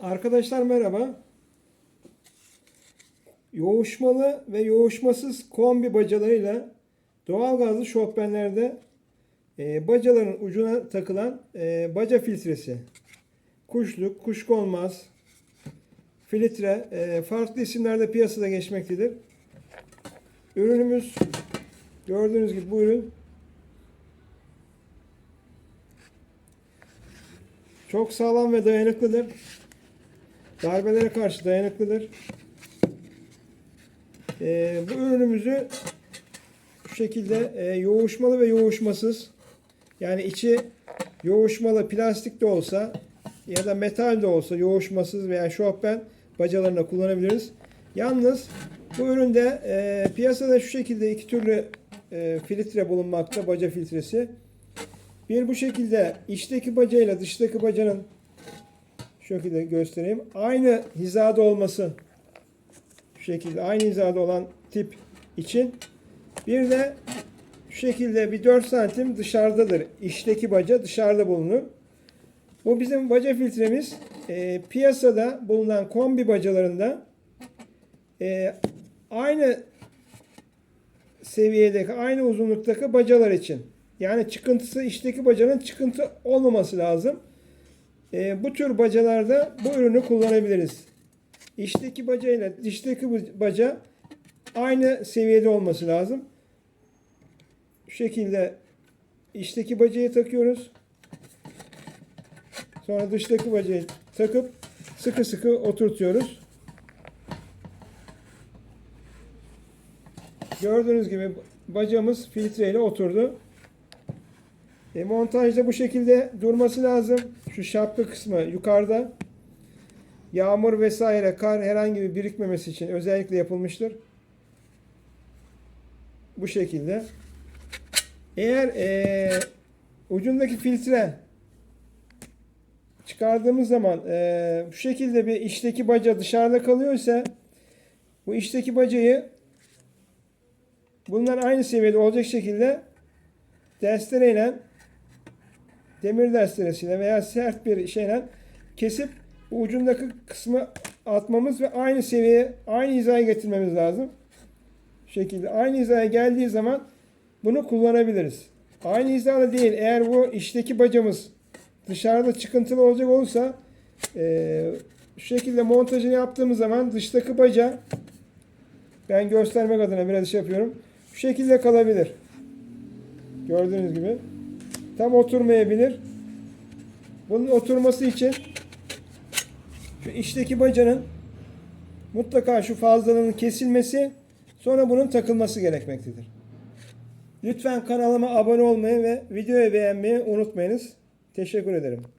Arkadaşlar merhaba. Yoğuşmalı ve yoğuşmasız kombi bacalarıyla doğalgazlı şofbenlerde e, bacaların ucuna takılan e, baca filtresi. Kuşluk, kuşkonmaz, filtre e, farklı isimlerde piyasada geçmektedir. Ürünümüz gördüğünüz gibi bu ürün çok sağlam ve dayanıklıdır. Darbelere karşı dayanıklıdır. Ee, bu ürünümüzü şu şekilde e, yoğuşmalı ve yoğuşmasız yani içi yoğuşmalı plastik de olsa ya da metal de olsa yoğuşmasız veya şofben bacalarına kullanabiliriz. Yalnız bu üründe e, piyasada şu şekilde iki türlü e, filtre bulunmakta baca filtresi. Bir bu şekilde içteki bacayla dıştaki bacanın şekilde göstereyim. Aynı hizada olması şu şekilde aynı hizada olan tip için bir de şu şekilde bir 4 santim dışarıdadır. İçteki baca dışarıda bulunur. Bu bizim baca filtremiz e, piyasada bulunan kombi bacalarında e, aynı seviyedeki, aynı uzunluktaki bacalar için. Yani çıkıntısı içteki bacanın çıkıntı olmaması lazım. E, bu tür bacalarda bu ürünü kullanabiliriz. İçteki baca ile dıştaki baca aynı seviyede olması lazım. Şu şekilde içteki bacayı takıyoruz. Sonra dıştaki bacayı takıp sıkı sıkı oturtuyoruz. Gördüğünüz gibi bacamız filtreyle oturdu. E, montajda bu şekilde durması lazım. Şu şapka kısmı yukarıda. Yağmur vesaire, kar herhangi bir birikmemesi için özellikle yapılmıştır. Bu şekilde. Eğer e, ucundaki filtre çıkardığımız zaman e, şu şekilde bir içteki baca dışarıda kalıyorsa bu içteki bacayı bunlar aynı seviyede olacak şekilde destereyle demir desteresiyle veya sert bir şeyle kesip ucundaki kısmı atmamız ve aynı seviyeye, aynı hizaya getirmemiz lazım. Şu şekilde aynı hizaya geldiği zaman bunu kullanabiliriz. Aynı hizada değil. Eğer bu içteki bacamız dışarıda çıkıntılı olacak olursa e, şu şekilde montajını yaptığımız zaman dıştaki baca ben göstermek adına biraz şey yapıyorum. Şu şekilde kalabilir. Gördüğünüz gibi. Tam oturmayabilir. Bunun oturması için şu içteki bacanın mutlaka şu fazlalığının kesilmesi sonra bunun takılması gerekmektedir. Lütfen kanalıma abone olmayı ve videoyu beğenmeyi unutmayınız. Teşekkür ederim.